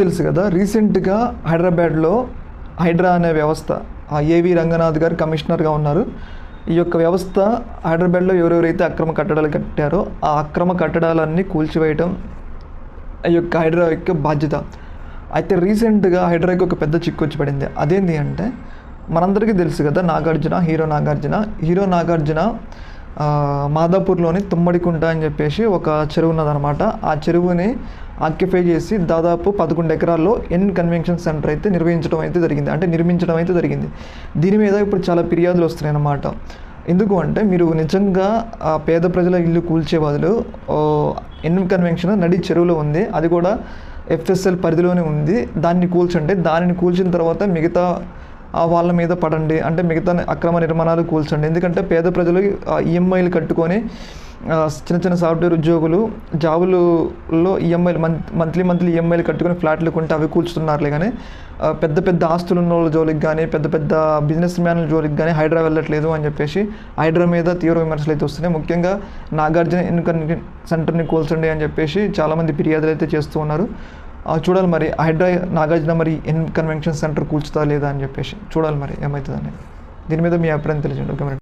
తెలుసు కదా రీసెంట్గా హైదరాబాద్లో హైడ్రా అనే వ్యవస్థ ఆ ఏవి రంగనాథ్ గారు కమిషనర్గా ఉన్నారు. ఈ యొక్క వ్యవస్థ హైదరాబాద్లో ఎవరెవరైతే అక్రమ కట్టడాలు కట్టారో ఆ అక్రమ కట్టడాలన్నీ కూల్చివేయటం ఈ యొక్క హైడ్రా యొక్క బాధ్యత. అయితే రీసెంట్గా హైడ్రాకి ఒక పెద్ద చిక్కు వచ్చి పడింది. అదేంటి అంటే మనందరికీ తెలుసు కదా నాగార్జున హీరో నాగార్జున. హీరో నాగార్జున మాదాపూర్లోని తుమ్మడికుంట అని చెప్పేసి ఒక చెరువు ఉన్నదనమాట ఆ చెరువుని ఆక్యుపై చేసి దాదాపు పదకొండు ఎకరాల్లో ఎన్ కన్వెన్షన్ సెంటర్ అయితే నిర్వహించడం అయితే జరిగింది. అంటే నిర్మించడం అయితే జరిగింది. దీని మీద ఇప్పుడు చాలా ఫిర్యాదులు వస్తున్నాయి అన్నమాట ఎందుకు అంటే మీరు నిజంగా ఆ పేద ప్రజల ఇల్లు కూల్చే బదులు ఎన్ కన్వెన్షన్ నడి చెరువులో ఉంది. అది కూడా ఎఫ్ఎస్ఎల్ పరిధిలోనే ఉంది. దాన్ని కూల్చండి దానిని కూల్చిన తర్వాత మిగతా ఆ వాళ్ళ మీద పడండి. అంటే మిగతా అక్రమ నిర్మాణాలు కూల్చండి. ఎందుకంటే పేద ప్రజలు ఈఎంఐలు కట్టుకొని చిన్న చిన్న సాఫ్ట్వేర్ ఉద్యోగులు జాబులలో ఈఎంఐలు మంత్ మంత్లీ మంత్లీ ఈఎంఐలు కట్టుకొని ఫ్లాట్లు కొంటే అవి కూల్చుతున్నారులే కానీ పెద్ద పెద్ద ఆస్తులు ఉన్న వాళ్ళ జోలికి కానీ పెద్ద పెద్ద బిజినెస్ మ్యాన్ల జోలికి కానీ హైడ్రా వెళ్ళట్లేదు అని చెప్పేసి హైడ్రా మీద తీవ్ర విమర్శలు అయితే వస్తున్నాయి. ముఖ్యంగా నాగార్జున ఇన్కమ్ సెంటర్ని కూల్చండి అని చెప్పేసి చాలామంది ఫిర్యాదులు అయితే చేస్తూ ఉన్నారు. చూడాలి మరి. హైడ్రా నాగార్జున మరి ఎన్ కన్వెన్షన్ సెంటర్ కూల్చుతా లేదా అని చెప్పేసి చూడాలి మరి. ఏమవుతుంది అనేది దీని మీద మీ అభిప్రాయం తెలియజేయండి. ఓకే మరి.